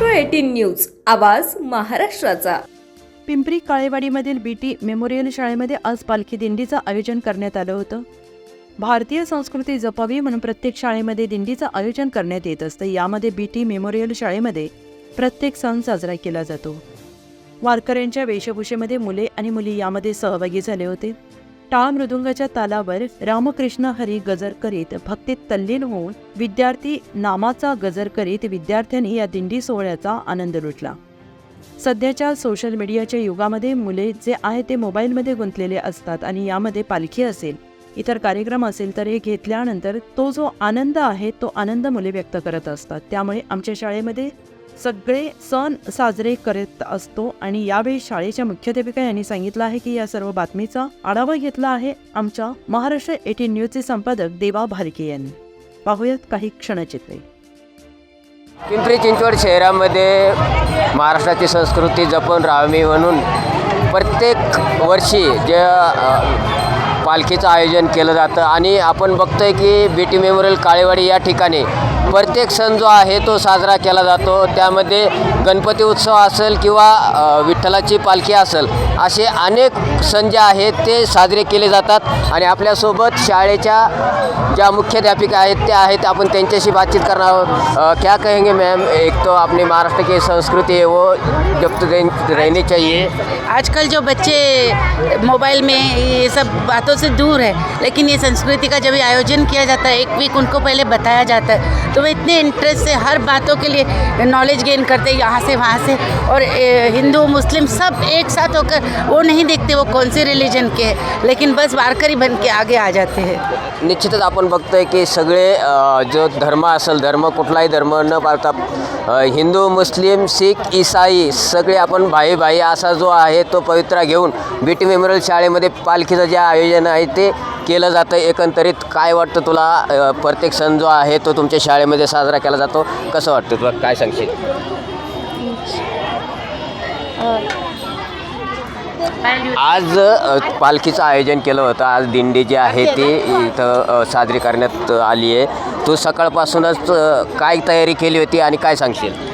News आवाज महाराष्ट्राचा. पिंपरी काळेवाडीमधील बी टी मेमोरियल शाळेमध्ये आज पालखी दिंडीचं आयोजन करण्यात आलं होतं. भारतीय संस्कृती जपावी म्हणून प्रत्येक शाळेमध्ये दिंडीचं आयोजन करण्यात येत असतं. यामध्ये बी टी मेमोरियल शाळेमध्ये प्रत्येक सण साजरा केला जातो. वारकऱ्यांच्या वेशभूषेमध्ये मुले आणि मुली यामध्ये सहभागी झाले होते. टाळ मृदुंगाच्या तालावर रामकृष्ण हरी गजर करीत भक्तीत तल्लीन होऊन विद्यार्थी नामाचा गजर करीत विद्यार्थ्यांनी या दिंडी सोहळ्याचा आनंद लुटला. सध्याच्या सोशल मीडियाच्या युगामध्ये मुले जे आहे ते मोबाईलमध्ये गुंतलेले असतात आणि यामध्ये पालखी असेल इतर कार्यक्रम असेल तर हे घेतल्यानंतर तो जो आनंद आहे तो आनंद मुले व्यक्त करत असतात. त्यामुळे आमच्या शाळेमध्ये सगळे सण साजरे करत असतो आणि यावेळी शाळेच्या मुख्याध्यापिका यांनी सांगितलं आहे की या सर्व बातमीचा आढावा घेतला आहे आमच्या महाराष्ट्र एटीन न्यूजचे संपादक देवा भारके यांनी पाहूयात काही क्षणचित्रे. पिंपरी चिंचवड शहरामध्ये महाराष्ट्राची संस्कृती जपून राहावी म्हणून प्रत्येक वर्षी ज्या पालखीचं आयोजन केलं जातं. आणि आपण बघतोय की बी टी मेमोरियल काळेवाडी या ठिकाणी प्रत्येक सण जो आहे तो साजरा केला जातो. त्यामध्ये गणपती उत्सव असेल किंवा विठ्ठलाची पालखी असेल असे अनेक सण जे आहेत ते साजरे केले जातात. आणि आपल्यासोबत शाळेच्या ज्या मुख्याध्यापिका आहेत त्या आहेत. आपण त्यांच्याशी बातचीत करणार आहोत. क्या कहेंगे मॅम एक तो आपली महाराष्ट्र की संस्कृती है वो जप्त रहनी चाहिए। आजकल जो बच्चे मोबाइल में ये सब बातों से दूर है लेकिन ये संस्कृति का जब आयोजन किया जाता है एक वीक उनको पहले बताया जाता है। तो वो इतने इंटरेस्ट से हर बातों के लिए नॉलेज गेन करते हैं यहाँ से वहाँ से। और हिंदू मुस्लिम सब एक साथ होकर वो नहीं देखते वो कौन से रिलीजन के हैं लेकिन बस वारकरी बन के आगे आ जाते हैं। निश्चितच आपण बघतोय की सगळे अ, जो धर्म असेल धर्म कुठलाही धर्म न पाळता हिंदू मुस्लिम शीख इसाई सगळे आपण भाई भाई असा जो आहे तो पवित्रा घेऊन बी टी मेमोरियल शाळेमध्ये पालखीचं जे आयोजन आहे ते केलं जातं. एकंदरीत काय वाटतं तुला? प्रत्येक सण जो आहे तो तुमच्या शाळेमध्ये साजरा केला जातो. कसं वाटतं तुला? काय सांगशील? आज पालखीचं आयोजन केलं होतं. आज दिंडी जी आहे ती इथं साजरी करण्यात आली आहे. तू सकाळपासूनच अ, काय तयारी केली होती आणि काय सांगशील?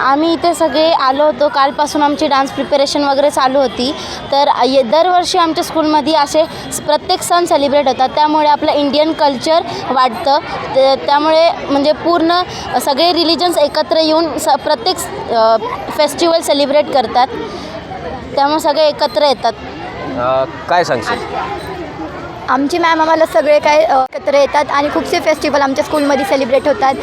आम्ही इथे सगळे आलो होतो. कालपासून आमची डान्स प्रिपरेशन वगैरे चालू होती. तर ये- दरवर्षी आमच्या स्कूलमध्ये असे स- प्रत्येक सण सेलिब्रेट होतात. त्यामुळे आपलं इंडियन कल्चर वाढतं. ते- त्यामुळे म्हणजे पूर्ण सगळे रिलिजन्स एकत्र येऊन स प्रत्येक फेस्टिवल सेलिब्रेट करतात. त्यामुळे सगळे एकत्र येतात. अ, काय सांगशील? आमची मॅम आम्हाला सगळे काय एकत्र येतात आणि खूपसे फेस्टिवल आमच्या स्कूलमध्ये सेलिब्रेट होतात.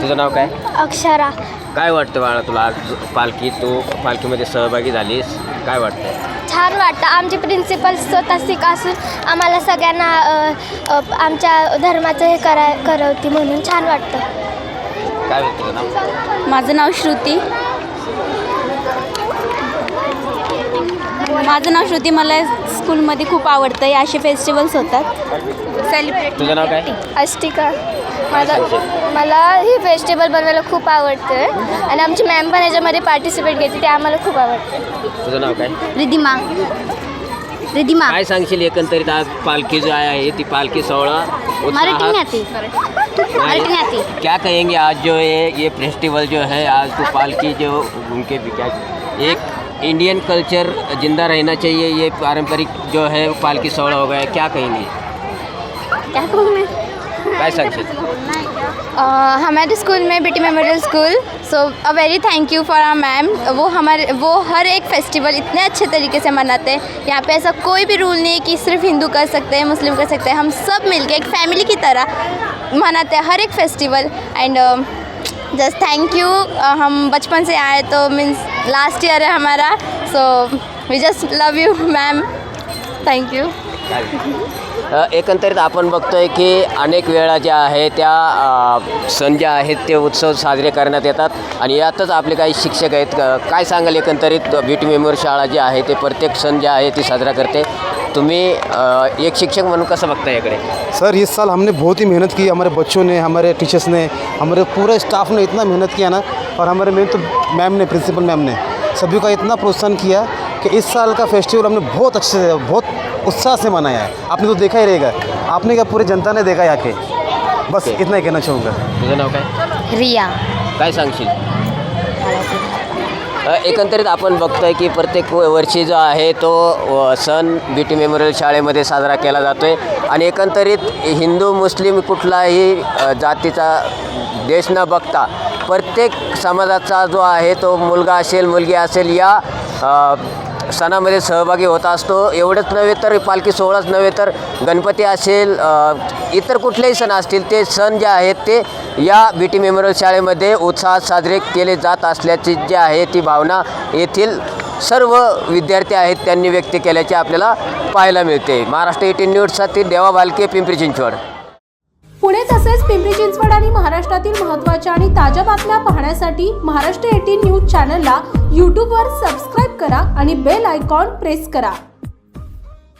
तुझं नाव काय? अक्षरा. काय वाटतं बाळा तुला आज पालखी तू पालखीमध्ये सहभागी झालीस? काय वाटतं छान वाटतं. आमचे प्रिन्सिपल स्वतः शिक असून आम्हाला सगळ्यांना अ, अ, आमच्या धर्माचं हे करा करवती म्हणून छान वाटतं. काय तुझं नाव? माझं नाव श्रुती. माझं नाव श्रुती मला स्कूलमध्ये खूप आवडतं या असे फेस्टिवल्स होतात. सेलिब्रेट तुझं नाव काय? अष्टिका मला मला हे फेस्टिवल बनवायला खूप आवडतं. आणि आमची मॅम पण याच्यामध्ये पार्टिसिपेट घेते ते आम्हाला खूप आवडतं. तुझं नाव काय? रिधिमा. रिधिमा. काय सांगशील एकंदरीत आज पालखी जो आहे ती पालखी सोहळा क्या कहेंगे आज जो है ये फेस्टिवल जो है आज तो पालकी जो उनके भी क्या एक इंडियन कल्चर ज़िंदा रहना चाहिए ये पारंपरिक जो है पालकी सोहळा हो गया है। क्या कहेंगे? क्या कहूँ मैं? हमारे स्कूल में बेटी memorial school so uh very thank you for our ma'am वो हमारे वो हर एक फेस्टिवल इतने अच्छे तरीके से मनाते हैं। यहाँ पे ऐसा कोई भी रूल नहीं है कि सिर्फ़ हिंदू कर सकते हैं मुस्लिम कर सकते हैं। हम सब मिलके एक फैमिली की तरह मनाते हैं हर एक festival and just thank you हम बचपन से आए तो मीन्स लास्ट ईयर है हमारा so we just love you ma'am thank you uh, एकंदरीत आपण बघतोय की अनेक वेळा ज्या आहे त्या अ, सण ज्या आहेत ते उत्सव साजरे करण्यात येतात. आणि यातच आपले काही शिक्षक आहेत. अ, काय सांगाल एकंदरीत ब्युटी मेमोरी शाळा जी आहे ते प्रत्येक सण जे आहे ती साजरा करते? तुम्ही एक शिक्षक म्हणून कसं बघता याकडे? सर इस साल हमने बहुत ही मेहनत की हमारे बच्चों ने हमारे टीचर्स ने हमारे पूरे स्टाफ ने इतना मेहनत किया ना और हमारे मेन तो मैम ने प्रिंसिपल मैम ने सभी का इतना प्रोत्साहन किया कि इस साल का फेस्टिवल हमने बहुत अच्छे से बहुत उत्साह से मनाया है। आपने तो देखा ही रहेगा आपने क्या पूरी जनता ने देखा यहाँ के? बस इतना ही कहना चाहूँगा। तुझं नाव काय? रिया। काय सांगशील? एकंदरीत आपण बघतोय की प्रत्येक व- वर्षी जो आहे तो सण बी टी मेमोरियल शाळेमध्ये साजरा केला जातो आहे आणि एकंदरीत हिंदू मुस्लिम कुठलाही जातीचा देश न बघता प्रत्येक समाजाचा जो आहे तो मुलगा असेल मुलगी असेल या सणामध्ये सहभागी होत असतो. एवढंच नव्हे तर पालखी सोहळाच नव्हे तर गणपती असेल इतर कुठलेही सण असतील ते सण जे आहेत ते या बी टी मेमोरियल शाळेमध्ये उत्साहात साजरे केले जात असल्याची जी आहे ती भावना येथील सर्व विद्यार्थी आहेत त्यांनी व्यक्त केल्याचे आपल्याला पाहायला मिळते. महाराष्ट्र एटीन न्यूजसाठी देवा भालके पिंपरी चिंचवड. पुणे तसेच पिंपरी चिंचवड आणि महाराष्ट्रातील महत्त्वाच्या आणि ताज्या बातम्या पाहण्यासाठी महाराष्ट्र एटीन न्यूज चॅनलला यूट्यूबवर सबस्क्राईब करा आणि बेल आयकॉन प्रेस करा.